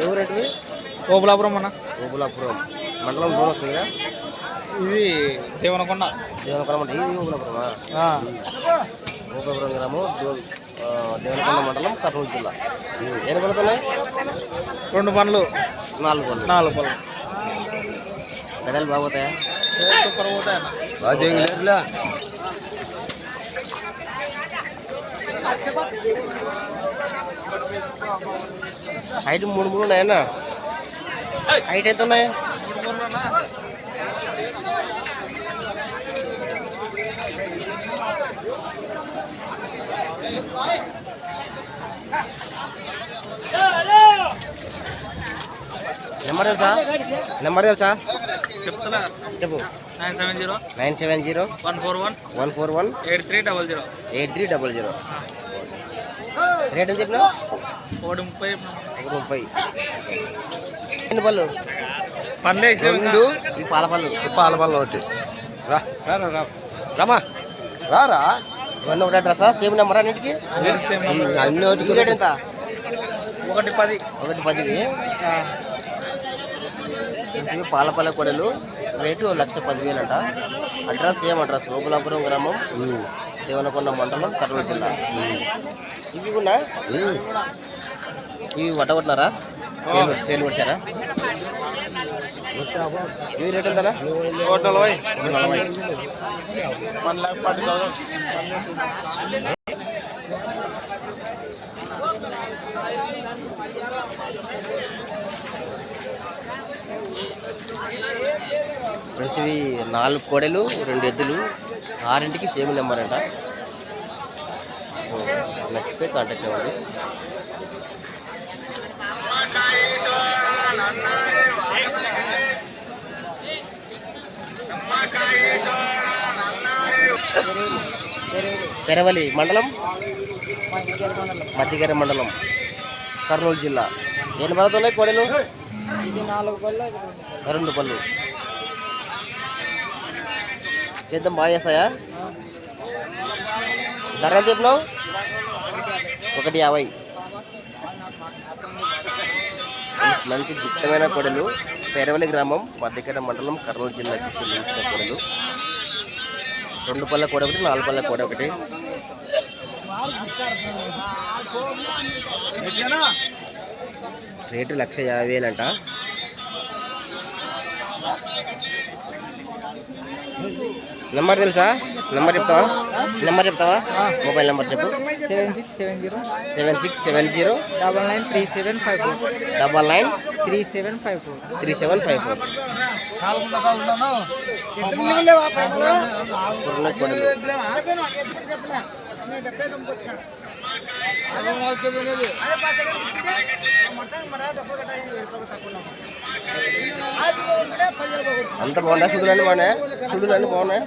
ఎవరంటివి ఓబులాపురం అన్న. ఓబులాపురం మండలం లోన్ వస్తుంది కదా? ఇది దేవనకొండ. దేవనకొండ మండలం. ఇది ఓబులాపురమా ఆ, ఓబులాపురం గ్రామం దో- ఆ, దేవనకొండ మండలం కర్నూలు జిల్లా. ఎన్ని పడుతున్నాయి రెండు పనులు. నాలుగు పనులు. నాలుగు పనులు. గడలు బాగోతాయా సూపర్ పోతాయన్న. హైట్ మూడు మూడు ఉన్నాయన్న. హైట్ ఎంత ఉన్నాయి? నెంబర్ తెలుసా? నెంబర్ తెలుసా? చెప్తున్నా. చెప్పు. Nine seven zero. Nine seven zero. One four one. One four one. Eight three double zero. Eight three double zero. Rate ఎంత చెప్పినా ఒకటి ముప్పై ముప్పై ఎన్ని పళ్ళు? పనులే రెండు ఈ పాల పళ్ళు. పాల పళ్ళ ఒకటి. రా రా రమా రారా? ఇవన్నీ ఒకటే డ్రెస్సా? సేమ్ నెంబర్ అన్నిటికి? అన్ని ఒకటి రేట్ ఎంత? ఒకటి పది. ఒకటి పదివి ఇవి పాలపల్ల కొడలు. రేటు లక్ష పదివేలు అంట అడ్రస్ సేమ్ అడ్రస్. ఓబులాపురం గ్రామం. దేవనకొండ మండలం కర్నూలు జిల్లా. ఇవి కూడా? ఇవి వట్టగొట్టినారా సేల్ సేల్ కొట్టారా ఇవి రేట్ ఒక నలభై. One lakh forty thousand. Friends ఇవి నాలుగు కోడెలు రెండు ఎద్దులు ఆరింటికి సేమ్ నెంబర్ అంట. సో నచ్చితే కాంటాక్ట్ అవ్వండి. పెరవలి మండలం? మధ్యగర మండలం కర్నూలు జిల్లా. ఎన్ని పళ్ళతో ఉన్నాయి కోడెలు? పళ్ళు రెండు పళ్ళు. సేద్యం బాగా చేస్తాయా? ధర ఎంత చెప్పినావు? ఒకటి యాభై. మంచి- దిట్టమైన కొడలు పెరవలి గ్రామం మధ్యకర మండలం కర్నూలు జిల్లాకి చెందించిన కొడలు. రెండు పళ్ళ కూడా ఒకటి నాలుగు పళ్ళ కోడ ఒకటి. రేటు లక్ష యాభై వేలంట. నెంబర్ తెలుసా? నెంబర్ చెప్తావా? నెంబర్ చెప్తావా? మొబైల్ నెంబర్ చెప్పు. Seven six seven zero. Seven six seven zero. Double nine three seven five four. Double nine three seven five four. Three seven five four. అంత బాగున్నా బాగుందా? సుడులన్నీ బాగున్నాయా? సుడులన్నీ బాగుంది.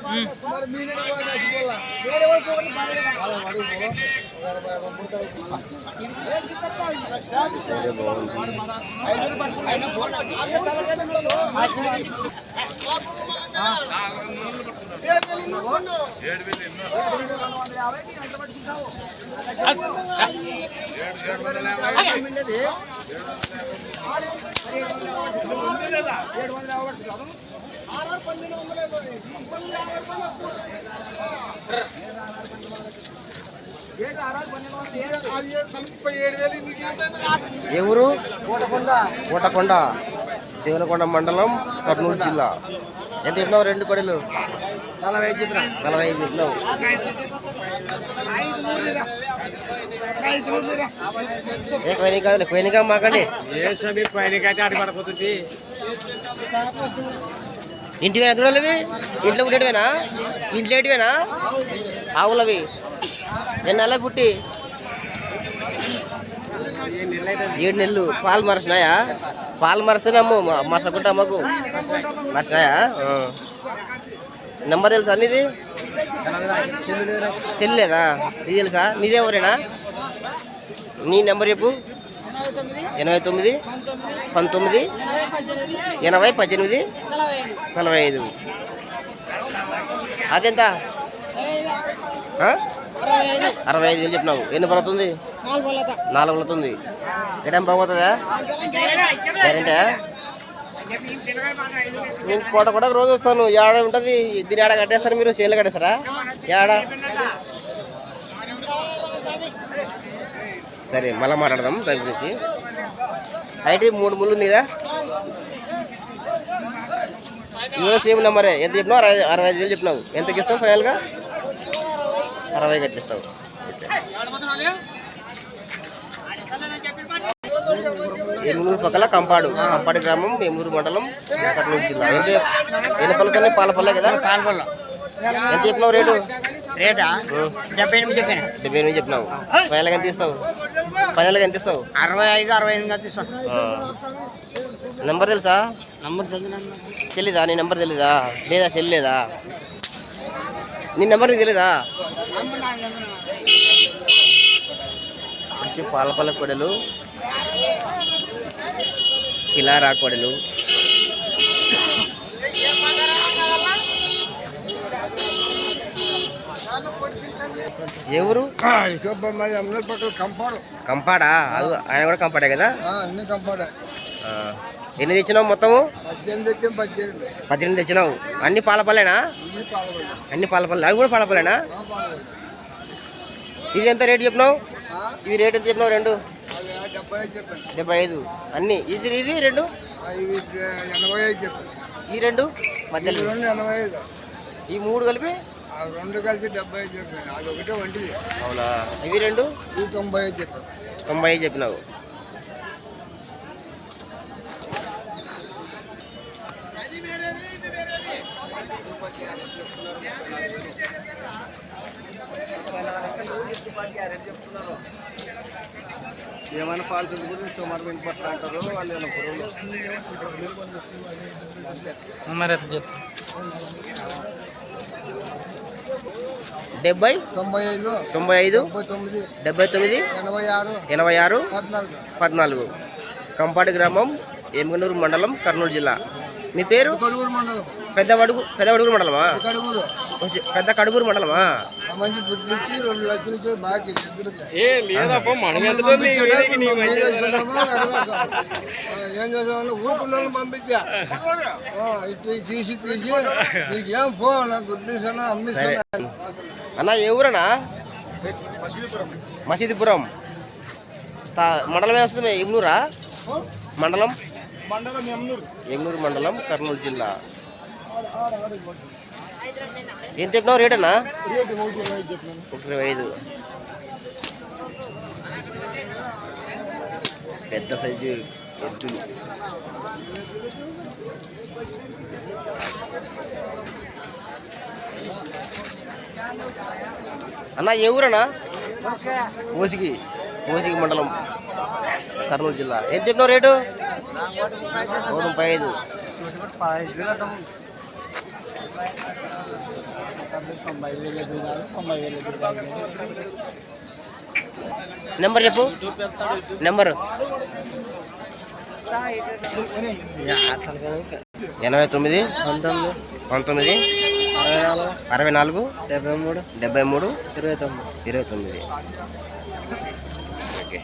సరే, బాగుంది ఏ ఊరు కోటకొండ. దేవనకొండ మండలం కర్నూలు జిల్లా. ఎంత చెప్పినావు రెండు కొడలు? నలభై చెప్పిన. నలభై ఐదు చెప్పినావు ఏ కోయిన కాదులే కోయినగా మాకండి. పడిపోతుంది ఇంటివేనా చూడాలి ఇంట్లో ఉండేటివేనా ఇంట్లో ఏటివేనా? ఆవులవి. ఎన్ని నెలలు పుట్టి? ఏడు నెలలు. పాలు మరచినాయా? పాలు మరిస్తేనే అమ్ము మాకు. అమ్మకు మరచినాయా నెంబర్ తెలుసా నీది? సెల్ లేదా? నీది తెలుసా? నీదేవరేనా నీ నెంబర్ చెప్పు. ఎనభై తొమ్మిది పంతొమ్మిది ఎనభై పద్దెనిమిది నలభై ఐదు. అదెంత? అరవై ఐదు. వేలు చెప్పినావు. ఎన్ని పడుతుంది నాలుగు పడుతుంది ఎడం బాగుతుందా గ్యారంటీ నేను పూట కూడా రోజు వస్తాను. ఏడ ఉంటుంది? దీని ఏడ కట్టేస్తారు మీరు? చేనులు కట్టేస్తారా? ఏడ? సరే మళ్ళీ మాట్లాడదాం దాని గురించి. హైట్ మూడు ముళ్ళు ఉంది కదా ఇదిలో సేమ్ నెంబరే. ఎంత చెప్పినావు? అరవై అరవై ఐదు వేలు చెప్పినావు. ఎంతకి ఇస్తావు ఫైనల్గా? అరవై కట్టిస్తావు. ఎనిమిది పక్కల కంపాడు కంపాడు గ్రామం ఎనిమిది మండలం కర్నూలు జిల్లా. ఎంత ఎన్ని పళ్ళతోనే పాల పల్లె కదా? ఎంత చెప్పినావు రేటు? రేటా? డెబ్బై ఎనిమిది చెప్పాను. డెబ్బై ఎనిమిది చెప్పినావు. ఫైనల్గా ఎంత ఇస్తావు? ఫైనల్గా ఎంత ఇస్తావు? అరవై ఐదు అరవై ఎనిమిది ఆ. నెంబర్ తెలుసా? నంబర్ తెలీదా? నీ నెంబర్ తెలీదా? లేదా సెల్ లేదా నీ నెంబర్ నీకు తెలీదా? వచ్చి పాలపల్ల కొడలు కిలారా కొడలు. ఎవరు? కంపాడు. కంపాడా? అది ఆయన కూడా కంపాడే కదా? అన్ని కంపాడే. ఎన్ని తెచ్చినావు మొత్తము? పద్దెనిమిది తెచ్చినావు. అన్ని పాలపల్లేనా? అన్ని పాలపల్లి. అవి కూడా పాలపల్లేనా? ఇది ఎంత రేటు చెప్పినావు? ఇవి రేట్ ఎంత చెప్పినావు రెండు? డెబ్బై ఐదు అన్ని. ఇది ఇవి రెండు? ఈ రెండు? ఈ మధ్యలో రెండు ఎనభై ఐదు. ఈ మూడు కలిపి? ఆ రెండు కలిసి డెబ్బై ఐదు చెప్పాను. అది ఒకటే వంటిది. అవునా? ఇవి రెండు? తొంభై చెప్పాను. తొంభై ఐదు చెప్పినావు. ఏమైనా ఫాల్స్ గురించి సుమారు వినపట్ల అంటారు. వాళ్ళు పురుగులు మరి అట్లా చెప్పు డెబ్బై తొంభై ఐదు తొంభై ఐదు తొమ్మిది డెబ్బై తొమ్మిది ఎనభై ఆరు ఎనభై ఆరు పద్నాలుగు. పద్నాలుగు. కంపాటి గ్రామం ఎమ్గనూరు మండలం కర్నూలు జిల్లా. మీ పేరు? కడుగురు మండలం. పెద్ద వడుగు పెద్ద వడుగురు మండలమా పెద్ద కడుగురు మండలమా? మంచి దుడ్డు ఇచ్చి రెండు లక్షలు ఇచ్చి బాకీ ఏ లేదప్ప మనం ఏం చేసామని వాళ్ళని పంపించా. ఆ, ఇటు తీసి తీసి నీకేం పో నాకు అన్నా సరే. అమ్మిస్తాను అన్న ఏ ఊరన్నా? మసీదుపురం. మండలం ఏమొస్తుంది ఎమ్నూరా మండలం? మండలం ఎమ్నూరు. మండలం కర్నూలు జిల్లా. ఏం చెప్పినావు రేట్ అన్నా? ఒకటి ఇరవై ఐదు. పెద్ద సైజు ఎద్దులు. అన్న ఏ ఊరన్నా? కోసికి కోసికి మండలం కర్నూలు జిల్లా. ఎంత చెప్పినావు రేటు ముప్పై ఐదు. నెంబర్ చెప్పు. నెంబర్. ఎనభై తొమ్మిది. పంతొమ్మిది. అరవై నాలుగు. డెబ్బై మూడు. డెబ్బై మూడు ఇరవై తొమ్మిది. ఇరవై తొమ్మిది. ఓకే.